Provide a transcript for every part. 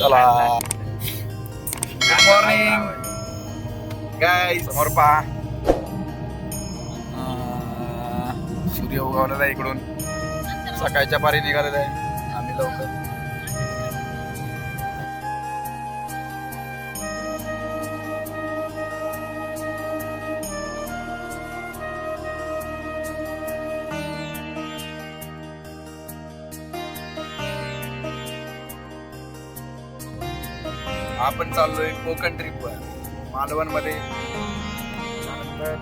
चला good morning काय समोर पहा. सूर्य उगवलेला आहे इकडून. सकाळच्या पारी निघालेला आहे. आम्ही लवकर. आपण चाललोय कोकण ट्रिपवर मालवणमध्ये त्यानंतर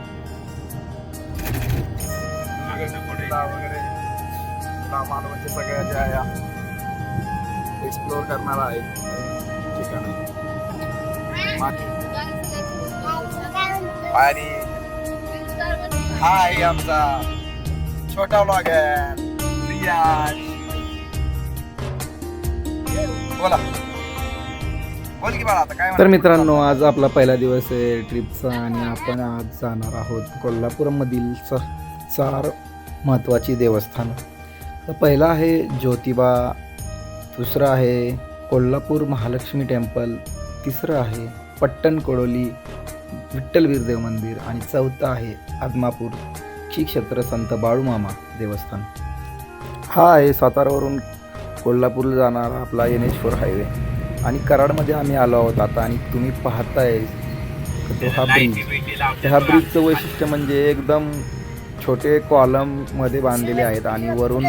वगैरे. मालवणच्या सगळ्या ज्या या एक्सप्लोर करणार आहे. ठिकाणं. आणि हा आहे आमचा छोटा व्लॉग आहे. रियाज. बोला. तर? मित्रांनो आज आपला पहिला दिवस आहे ट्रिपचा आणि आपण आज जाणार आहोत कोल्हापूरमधील स चार महत्त्वाची देवस्थान. तर पहिलं आहे ज्योतिबा दुसरं आहे कोल्हापूर महालक्ष्मी टेम्पल तिसरं आहे पट्टण कोडोली विठ्ठलवीर देव मंदिर आणि चौथं आहे आदमापूर श्री क्षेत्र संत बाळूमामा देवस्थान. हा आहे सातारावरून कोल्हापूरला जाणारा आपला फोर हायवे. आणि कराडमध्ये आम्ही आलो आहोत आता आणि तुम्ही पाहताय तो हा ब्रिज ह्या ब्रिजचं वैशिष्ट्य म्हणजे एकदम छोटे कॉलममध्ये बांधलेले आहेत आणि वरून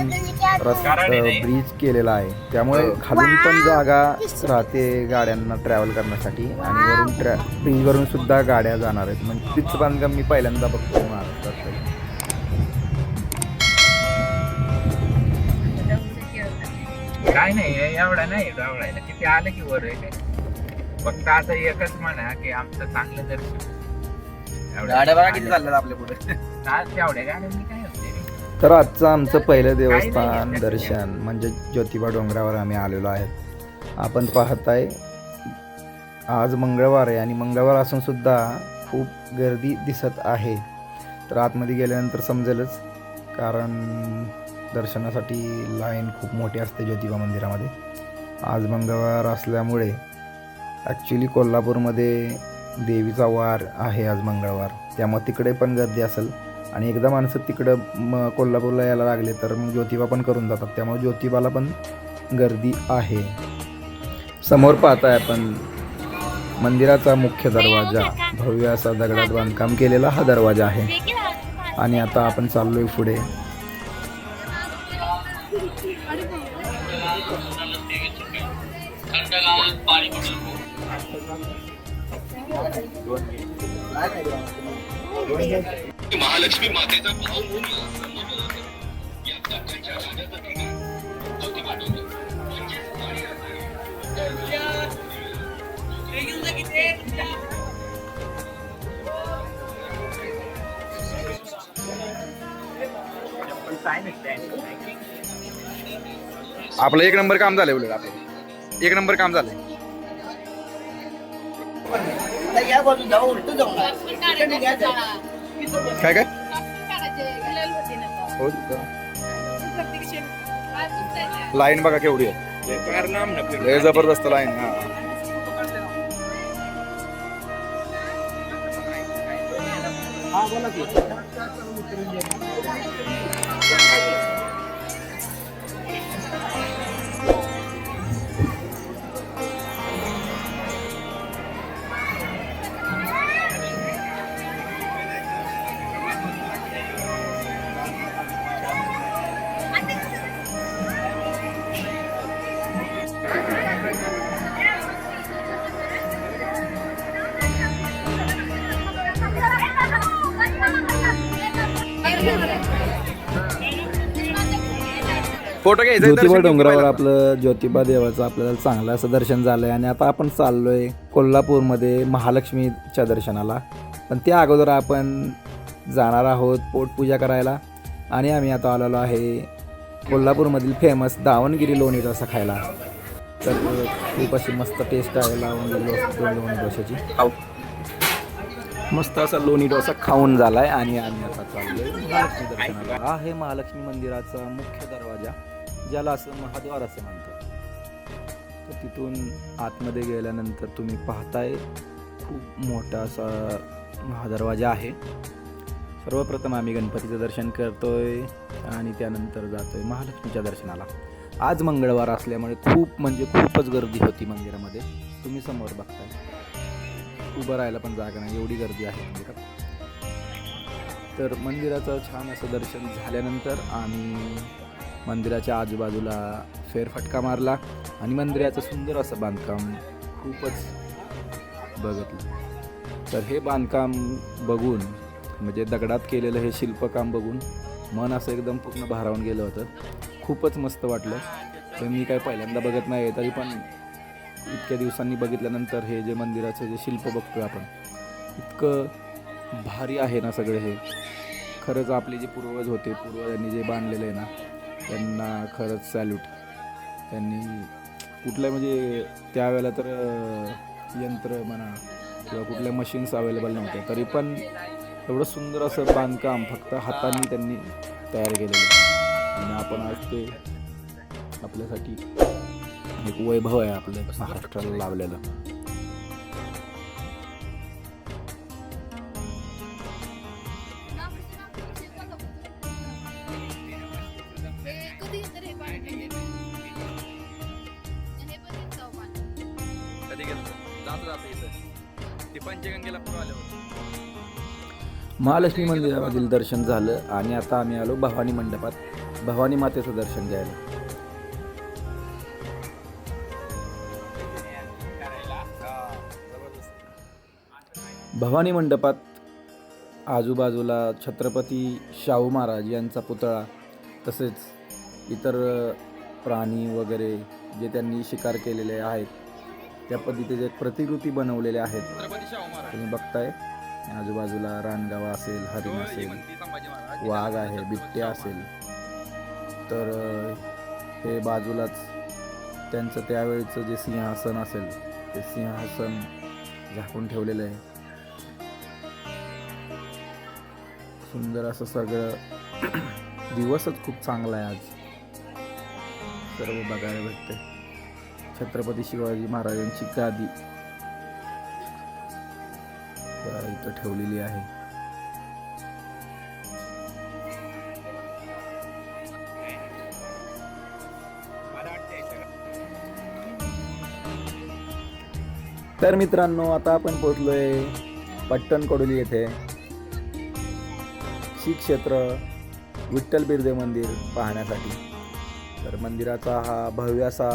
रस्ता ब्रिज केलेला आहे. त्यामुळे खालून पण जागा राहते गाड्यांना ट्रॅव्हल करण्यासाठी आणि वरून ट्रॅ ब्रिजवरून सुद्धा गाड्या जाणार आहेत. म्हणजे ब्रिजचं बांधकाम मी पहिल्यांदा बघतो. महाराष्ट्रात काय नाही हे एवढं नाही एवढायला किती आलं की वर आहे. फक्त असं एकच म्हणा की आमचं चांगलं दर्शन एवढं गाड्या बघा किती चालल्यात आपल्या पुढे. आज तेवढ्या गाड्यांनी काय होते रे? तर आजचं आमचं पहिलं देवस्थान दर्शन म्हणजे ज्योतिबा डोंगरावर आम्ही आलेलो आहे आपण पाहताय आज मंगळवार आहे आणि मंगळवार असून सुद्धा खूप गर्दी दिसत आहे. तर आतमध्ये गेल्यानंतर समजेलच कारण दर्शनासाठी लाईन खूप मोठी असते ज्योतिबा मंदिरामध्ये. आज मंगळवार असल्यामुळे ॲक्च्युली कोल्हापूरमध्ये देवीचा वार आहे आज मंगळवार. त्यामुळे तिकडे पण गर्दी असेल. आणि एकदा माणसं तिकडं म कोल्हापूरला यायला लागले तर मग ज्योतिबा पण करून जातात. त्यामुळे ज्योतिबाला पण गर्दी आहे. समोर पाहताय आपण मंदिराचा मुख्य दरवाजा. भव्य असा दगडात बांधकाम केलेला हा दरवाजा आहे. आणि आता आपण चाललोय पुढे. महालक्ष्मी मातेचा भाव म्हणून या. राजाचं ठिकाण म्हणजेच. आपलं एक नंबर काम झालंय उलट आपलं. एक नंबर काम झालंय. काय काय? हो लाईन बघा केवढी आहे. लय जबरदस्त लाईन हा. फोटो घ्यायचा ज्योतिबा डोंगरावर आपलं ज्योतिबा देवाचं आपल्याला चांगलं असं दर्शन झालंय आणि आता आपण चाललोय कोल्हापूरमध्ये महालक्ष्मीच्या दर्शनाला. पण त्या अगोदर आपण जाणार आहोत पोटपूजा करायला आणि आम्ही आता आलेलो आहे कोल्हापूरमधील फेमस दावणगिरी लोणी डोसा खायला. तर खूप अशी मस्त टेस्ट आहे लावून लोणी डोशाची. मस्त असा लोणी डोसा खाऊन झालाय आणि आम्ही आता हा आहे महालक्ष्मी मंदिराचा मुख्य दरवाजा. ज्याला असं महाद्वार असं म्हणतात. तर तिथून आतमध्ये गेल्यानंतर तुम्ही पाहताय खूप मोठा असा महादरवाजा आहे. सर्वप्रथम आम्ही गणपतीचं दर्शन करतोय आणि त्यानंतर जातोय महालक्ष्मीच्या दर्शनाला. आज मंगळवार असल्यामुळे खूप म्हणजे खूपच गर्दी होती मंदिरामध्ये. तुम्ही समोर बघताय. उभं राहायला पण जागा नाही एवढी गर्दी आहे मंदिरात. तर मंदिराचं छान असं दर्शन झाल्यानंतर आम्ही मंदिराच्या आजूबाजूला फेरफटका मारला आणि मंदिराचं सुंदर असं बांधकाम खूपच बघितलं. तर हे बांधकाम बघून म्हणजे दगडात केलेलं हे शिल्पकाम बघून मन असं एकदम पूर्ण भारावून गेलं होतं. खूपच मस्त वाटलं. तर मी काय पहिल्यांदा बघत नाही तरी पण इतक्या दिवसांनी बघितल्यानंतर हे जे मंदिराचं जे शिल्प बघतोय आपण इतकं भारी आहे ना सगळे हे. खरंच आपले जे पूर्वज होते पूर्वजांनी जे बांधलेलं आहे ना त्यांना खरंच सॅल्यूट त्यांनी कुठल्या म्हणजे त्यावेळेला तर यंत्र म्हणा किंवा कुठल्या मशीन्स अवेलेबल नव्हत्या. तरी पण एवढं सुंदर असं बांधकाम फक्त हातांनी त्यांनी तयार केलेलं आणि आपण आज ते आपल्यासाठी एक वैभव आहे आपल्या महाराष्ट्राला लावलेलं. पंचगंगेला महालक्ष्मी मंदिरामधील दर्शन झालं आणि आता आम्ही आलो भवानी मंडपात. भवानी मातेचं दर्शन घ्यायला. भवानी मंडपात आजूबाजूला छत्रपती शाहू महाराज यांचा पुतळा तसेच इतर प्राणी वगैरे जे त्यांनी शिकार केलेले आहेत त्या पद्धतीचे प्रतिकृती बनवलेल्या आहेत. तुम्ही बघताय. आजूबाजूला रानगावा असेल हरिण हे असेल वाघ आहे बिबटे असेल. तर हे बाजूलाच त्यांचं त्यावेळेचं जे सिंहासन असेल ते सिंहासन झाकून ठेवलेलं आहे. सुंदर असं सगळं दिवसच खूप चांगला आहे आज. सर्व बघायला भेटते छत्रपती शिवाजी महाराजांची गादी. इथं ठेवलेली आहे. तर मित्रांनो आता आपण पोहोचलोय पट्टणकडोली येथे. श्री क्षेत्र विठ्ठल बिर्दे मंदिर पाहण्यासाठी. तर मंदिराचा हा भव्य असा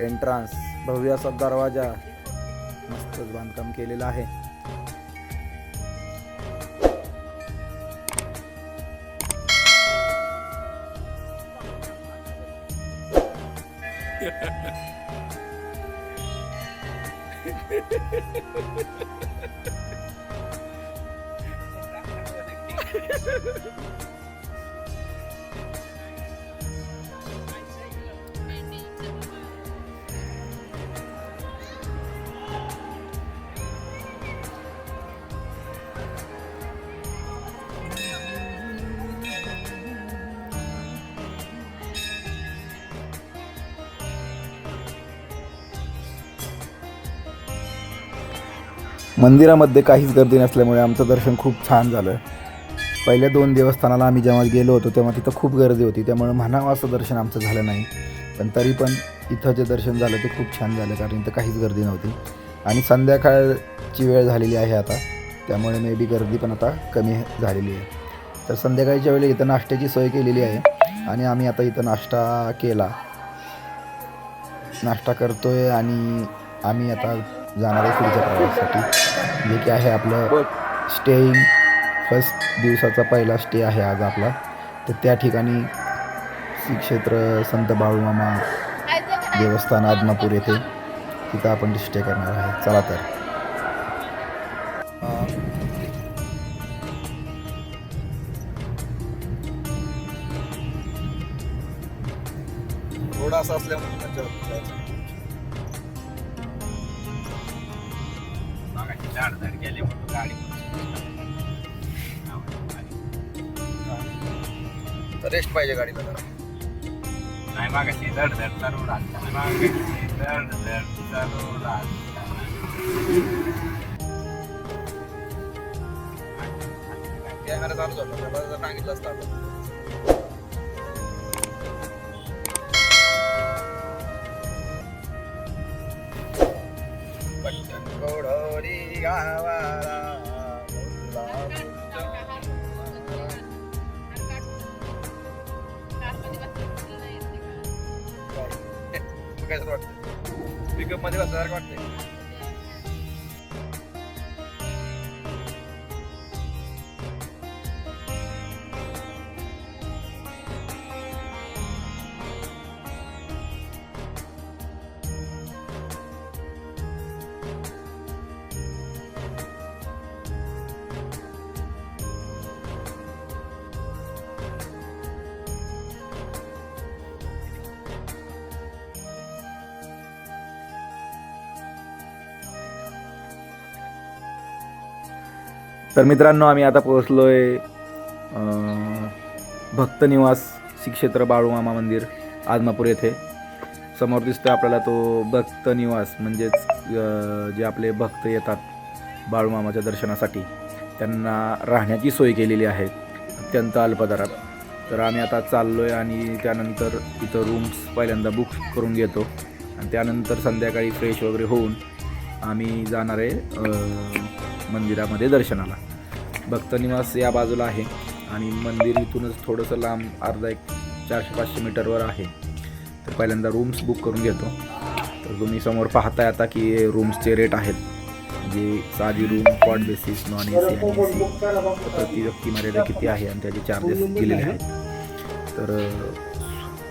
एंट्रान्स भव्य असा दरवाजा मस्तच बांधकाम केलेला आहे. Ha ha ha ha ha! मंदिरामध्ये काहीच गर्दी नसल्यामुळे आमचं दर्शन खूप छान झालं. पहिल्या दोन देवस्थानाला आम्ही जेव्हा गेलो होतो तेव्हा तिथं खूप गर्दी होती. त्यामुळे म्हणावं असं दर्शन आमचं झालं नाही. पण तरी पण इथं जे दर्शन झालं ते खूप छान झालं कारण इथं काहीच गर्दी नव्हती. आणि संध्याकाळची वेळ झालेली आहे आता. त्यामुळे मे बी गर्दी पण आता कमी झालेली आहे. तर संध्याकाळच्या वेळी इथं नाश्त्याची सोय केलेली आहे. आणि आम्ही आता इथं नाश्ता केला. नाश्ता करतो आहे आणि आम्ही आता जाणार आहे पुढच्या प्रवासासाठी. जे की आहे आपलं स्टेईंग फर्स्ट दिवसाचा पहिला स्टे आहे आज आपला. तर त्या ठिकाणी श्री क्षेत्र संत बाळूमामा देवस्थान आदमापूर येथे. तिथं आपण स्टे करणार आहे. चला तर. रोड असा असल्यामुळे रेस्ट पाहिजे गाडीला जरा नाही मागाशी धड धड रोड आलता मागे लढ लढ चालू राहत. कॅमेरा चालू झाला त्याला जर सांगितलं असतं आपण. काय वाटतं पिकअपमध्ये बसल्यासारखं वाटतंय. तर मित्रांनो आम्ही आता पोहोचलो आहे भक्तनिवास श्री क्षेत्र बाळूमामा मंदिर आदमापूर येथे. समोर दिसतोय आपल्याला तो भक्तनिवास म्हणजेच जे आपले भक्त येतात बाळूमामाच्या दर्शनासाठी त्यांना राहण्याची सोय केलेली आहे अत्यंत अल्पदरात तर आम्ही आता चाललो आहे आणि त्यानंतर इथं रूम्स पहिल्यांदा बुक करून घेतो. आणि त्यानंतर संध्याकाळी फ्रेश वगैरे होऊन आम्ही जाणार आहे मंदिरामध्ये दर्शनाला. भक्तनिवास या बाजूला आहे आणि मंदिर इथूनच थोडंसं लांब अर्धा एक चारशे पाचशे मीटरवर आहे. तर पहिल्यांदा रूम्स बुक करून घेतो. तर तुम्ही समोर पाहताय आता की रूम्सचे रेट आहेत. म्हणजे साधी room cot basis non A C आणि ए सी प्रति व्यक्ती मर्यादा किती आहे आणि त्याचे चार्जेस दिलेले आहेत. तर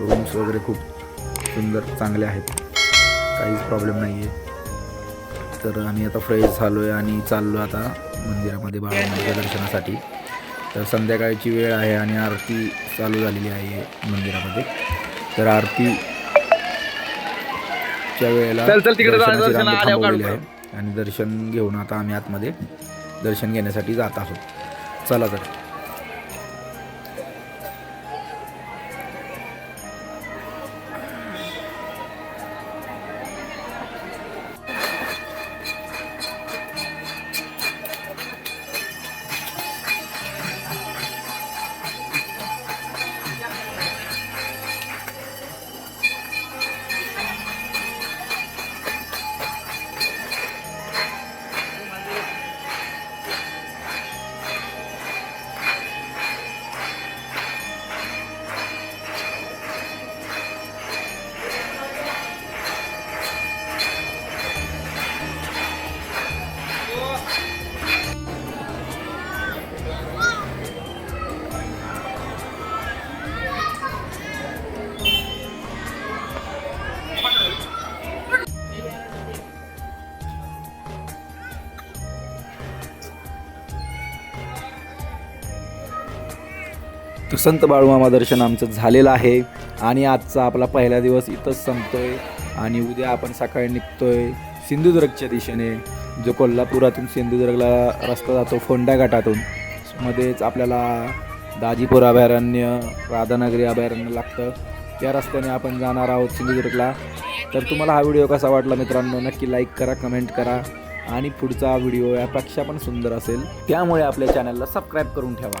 रूम्स वगैरे खूप सुंदर चांगले आहेत. काहीच प्रॉब्लेम नाही आहे तर आम्ही आता फ्रेश झालो आहे आणि चाललो आता मंदिरामध्ये बाळामाच्या दर्शनासाठी. तर संध्याकाळची वेळ आहे आणि आरती चालू झालेली आहे मंदिरामध्ये. तर आरतीच्या वेळेला थांबवलेली. आहे. आणि दर्शन घेऊन आता आम्ही आतमध्ये दर्शन घेण्यासाठी जात आहोत. चला तर. संत बाळूमामा दर्शन आमचं झालेलं आहे. आणि आजचा आपला पहिला दिवस इथंच संपतो आहे आणि उद्या आपण सकाळी निघतो आहे सिंधुदुर्गच्या दिशेने. जो कोल्हापुरातून सिंधुदुर्गला रस्ता जातो फोंडा घाटातून. मध्येच आपल्याला दाजीपूर अभयारण्य राधानगरी अभयारण्य लागतं. त्या रस्त्याने आपण जाणार आहोत सिंधुदुर्गला. तर तुम्हाला हा व्हिडिओ कसा वाटला मित्रांनो? नक्की लाईक करा कमेंट करा. आणि पुढचा व्हिडिओ यापेक्षा पण सुंदर असेल. त्यामुळे आपल्या चॅनलला सबस्क्राईब करून ठेवा.